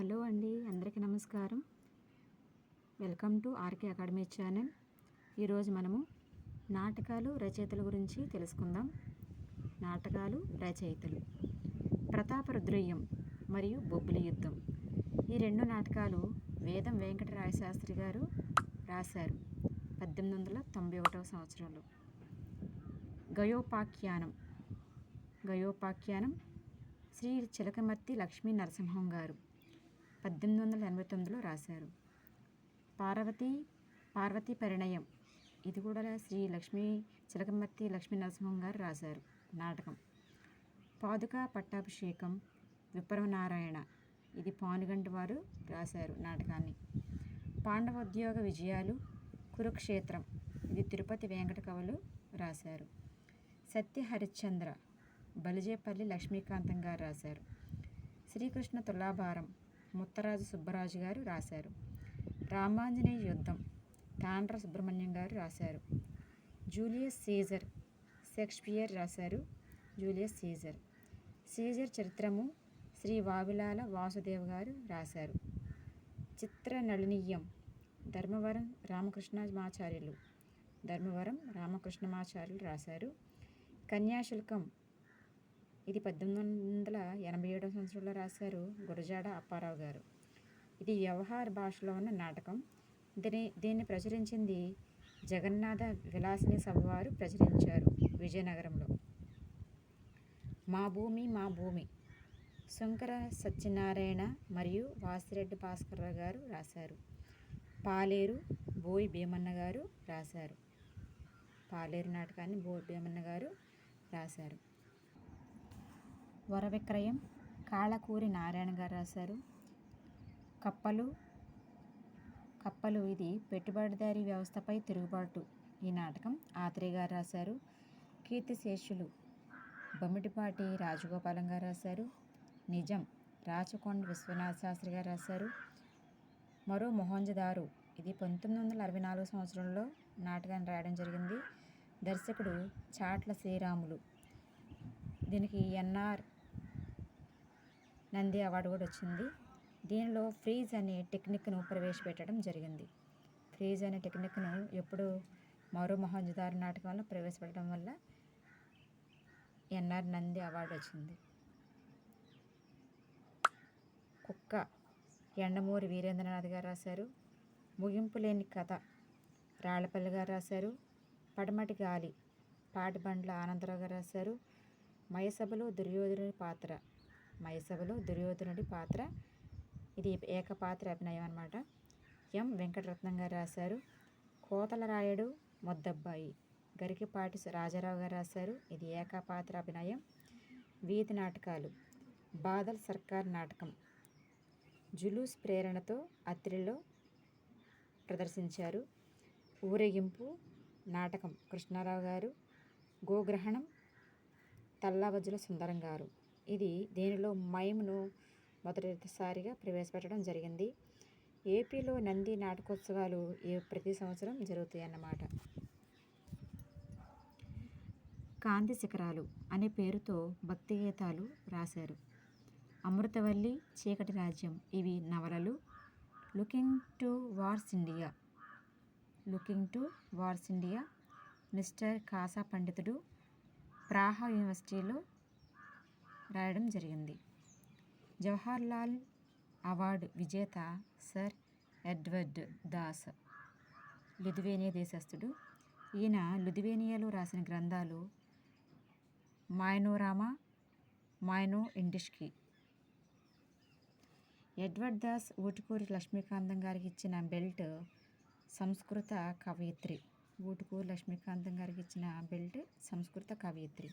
Hello అండి అందరికీ నమస్కారం. Welcome to RK academy channel. ఈరోజు మనము నాటకాలు రచయితల గురించి తెలుసుకుందాం. నాటకాలు రచయితలు. ప్రతాపరుద్రయ్యం మరియు బొబ్బిలి యుద్ధం. ఈ రెండు నాటకాలు వేదం వెంకటరాయ శాస్త్రి గారు రాశారు పద్దెనిమిది వందల తొంభై ఒకటవ సంవత్సరంలో. గయోపాఖ్యానం. గయోపాఖ్యానం శ్రీ చిలకమర్తి లక్ష్మీ నరసింహం గారు పద్దెనిమిది వందల ఎనభై తొమ్మిదిలో రాశారు. పార్వతి పార్వతి పరిణయం. ఇది కూడా శ్రీ లక్ష్మీ చిలకమర్తి లక్ష్మీ నరసింహం గారు రాశారు నాటకం. పాదుక పట్టాభిషేకం విప్రవనారాయణ ఇది పానుగంటి వారు రాశారు నాటకాన్ని. పాండవోద్యోగ విజయాలు కురుక్షేత్రం. ఇది తిరుపతి వెంకట కవులు రాశారు. సత్య హరిశ్చంద్ర బలిజేపల్లి లక్ష్మీకాంతం గారు రాశారు. శ్రీకృష్ణ తులాభారం. ముత్తరాజు సుబ్బరాజు గారు రాశారు. రామాంజనేయ యుద్ధం తాండ్ర సుబ్రహ్మణ్యం గారు రాశారు. జూలియస్ సీజర్ షేక్స్పియర్ రాశారు. జూలియస్ సీజర్ సీజర్ చరిత్రము శ్రీ వావిలాల వాసుదేవ్ గారు రాశారు. చిత్ర నళనీయం ధర్మవరం రామకృష్ణమాచార్యులు ధర్మవరం రామకృష్ణమాచార్యులు రాశారు. కన్యాశుల్కం ఇది పద్దెనిమిది వందల ఎనభై ఏడవ సంవత్సరంలో రాశారు గురజాడ అప్పారావు గారు. ఇది వ్యవహార భాషలో ఉన్న నాటకం. దీని దీన్ని ప్రచురించింది జగన్నాథ విలాసిని సభ వారు ప్రచురించారు విజయనగరంలో. మా భూమి మా భూమి. శంకర సత్యనారాయణ మరియు వాసిరెడ్డి భాస్కర్రావు గారు రాశారు. పాలేరు బోయి భీమన్న గారు రాశారు. పాలేరు నాటకాన్ని బోయి భీమన్న గారు రాశారు. వరవిక్రయం కాళ్ళకూరి నారాయణ గారు రాశారు. కప్పలు కప్పలు ఇది పెట్టుబడిదారీ వ్యవస్థపై తిరుగుబాటు. ఈ నాటకం ఆత్రే గారు రాశారు. కీర్తిశేషులు బొమ్మిటిపాటి రాజగోపాలం గారు రాశారు. నిజం రాచకొండ విశ్వనాథ శాస్త్రి గారు రాశారు. మరో మొహంజదారు ఇది పంతొమ్మిది వందల అరవై నాలుగు సంవత్సరంలో నాటకాన్ని రాయడం జరిగింది. దర్శకుడు చాట్ల శ్రీరాములు. దీనికి ఎన్ఆర్ నంది అవార్డు కూడా వచ్చింది. దీనిలో ఫ్రీజ్ అనే టెక్నిక్ను ప్రవేశపెట్టడం జరిగింది. ఫ్రీజ్ అనే టెక్నిక్ను ఎప్పుడు మరో మొహంజదారు నాటకంలో ప్రవేశపెట్టడం వల్ల ఎన్ఆర్ నంది అవార్డు వచ్చింది. కుక్క ఎండమూరి వీరేంద్రనాథ్ గారు రాశారు. ముగింపు లేని కథ రాళ్ళపల్లి గారు రాశారు. పడమటి గాలి పాటిబండ్ల ఆనందరావు గారు రాశారు. మయసభలో దుర్యోధనుడి పాత్ర మయసభలో దుర్యోధనుడి పాత్ర ఇది ఏకపాత్ర అభినయం అనమాట ఎం. వెంకటరత్నం గారు రాశారు. కోతల రాయుడు ముద్దబ్బాయి. గరికిపాటి రాజారావు గారు రాశారు. ఇది ఏకపాత్ర అభినయం. వీధి నాటకాలు. బాదల్ సర్కార్ నాటకం. జులూస్ ప్రేరణతో అత్రిలో ప్రదర్శించారు. ఊరేగింపు నాటకం. కృష్ణారావు గారు. గోగ్రహణం తల్లావజ్జుల సుందరం గారు. ఇది దీనిలో మైమ్ను మొదటిసారిగా ప్రవేశపెట్టడం జరిగింది. ఏపీలో నంది నాటకోత్సవాలు ఏ ప్రతి సంవత్సరం జరుగుతాయి అన్నమాట కాంతి శిఖరాలు అనే పేరుతో భక్తి గీతాలు రాశారు. అమృతవల్లి చీకటి రాజ్యం ఇవి నవలలు. Looking towards India. Looking towards India. Mister Kasa పండితుడు ప్రాహా యూనివర్సిటీలో రాయడం జరిగింది. జవహర్లాల్ అవార్డు విజేత సర్ ఎడ్వర్డ్ దాస్ లిథువేనియా దేశస్థుడు. ఈయన లిథువేనియాలో రాసిన గ్రంథాలు మాయనోరామా మాయనో ఇండిష్కి. ఎడ్వర్డ్ దాస్ ఊటుకూరి లక్ష్మీకాంతం గారికి ఇచ్చిన బెల్ట్ సంస్కృత కవయిత్రి. ఊటుకూరి లక్ష్మీకాంతం గారికి ఇచ్చిన బెల్ట్ సంస్కృత కవయిత్రి.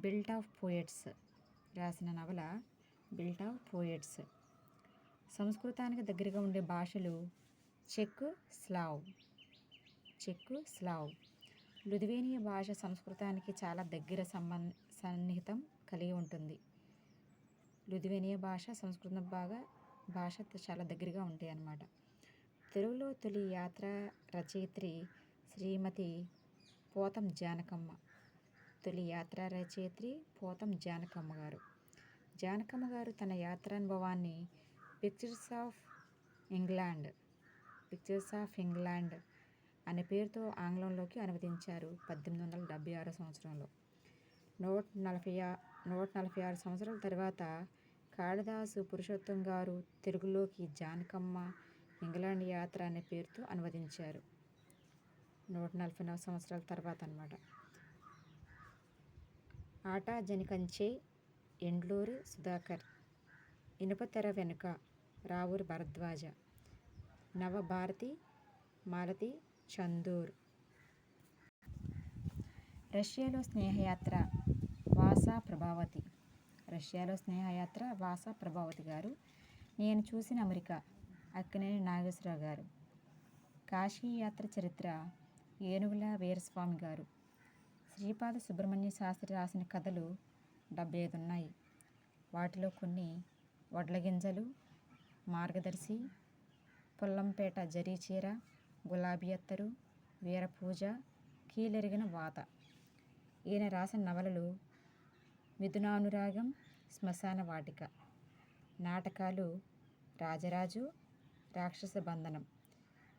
Belt of poets. రాసిన నవల బిల్ట్ ఆఫ్ పోయట్స్. సంస్కృతానికి దగ్గరగా ఉండే భాషలు చెక్ స్లావ్. Check Slav. లుధివేనియా భాష సంస్కృతానికి చాలా దగ్గర సంబంధ సన్నిహితం కలిగి ఉంటుంది. లుధివేనియా భాష సంస్కృతం బాగా భాష చాలా దగ్గరగా ఉంటాయి అన్నమాట. తెలుగులో తొలి యాత్ర రచయిత్రి శ్రీమతి పోతం జానకమ్మ. తొలి యాత్ర రచయిత్రి పోతం జానకమ్మ గారు. జానకమ్మ గారు తన యాత్రానుభవాన్ని pictures of England pictures of England అనే పేరుతో ఆంగ్లంలోకి అనువదించారు పద్దెనిమిది వందల డెబ్బై ఆరో సంవత్సరంలో. నూట నలభై ఆ- నూట నలభై ఆరు సంవత్సరాల తర్వాత కాళిదాసు పురుషోత్తం గారు తెలుగులోకి జానకమ్మ ఇంగ్లాండ్ యాత్ర అనే పేరుతో అనువదించారు. నూట నలభై నాలుగు సంవత్సరాల తర్వాత అన్నమాట. ఆట జనికంచే ఎండ్లూరు సుధాకర్ ఇనుపతెర వెనుక రావూరు భరద్వాజ నవభారతి మాలతి చందూర్. రష్యాలో స్నేహయాత్ర వాసా ప్రభావతి. రష్యాలో స్నేహయాత్ర వాసా ప్రభావతి గారు నేను చూసిన అమెరికా అక్కినేని నాగేశ్వరరావు గారు. కాశీ యాత్ర చరిత్ర ఏనుగుల వీరస్వామి గారు. శ్రీపాద సుబ్రహ్మణ్య శాస్త్రి రాసిన కథలు డెబ్బై ఐదు ఉన్నాయి. వాటిలో కొన్ని వడ్ల గింజలు మార్గదర్శి పుల్లంపేట జరీచీర గులాబీ అత్తరు వీరపూజ కీలెరిగిన వాత. ఈయన రాసిన నవలలు మిథునానురాగం శ్మశాన వాటిక నాటకాలు రాజరాజు రాక్షస బంధనం.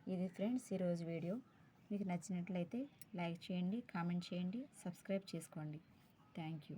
ఇది ఫ్రెండ్స్ ఈరోజు వీడియో. మీకు నచ్చినట్లయితే లైక్ చేయండి కామెంట్ చేయండి సబ్స్క్రైబ్ చేసుకోండి. Thank you.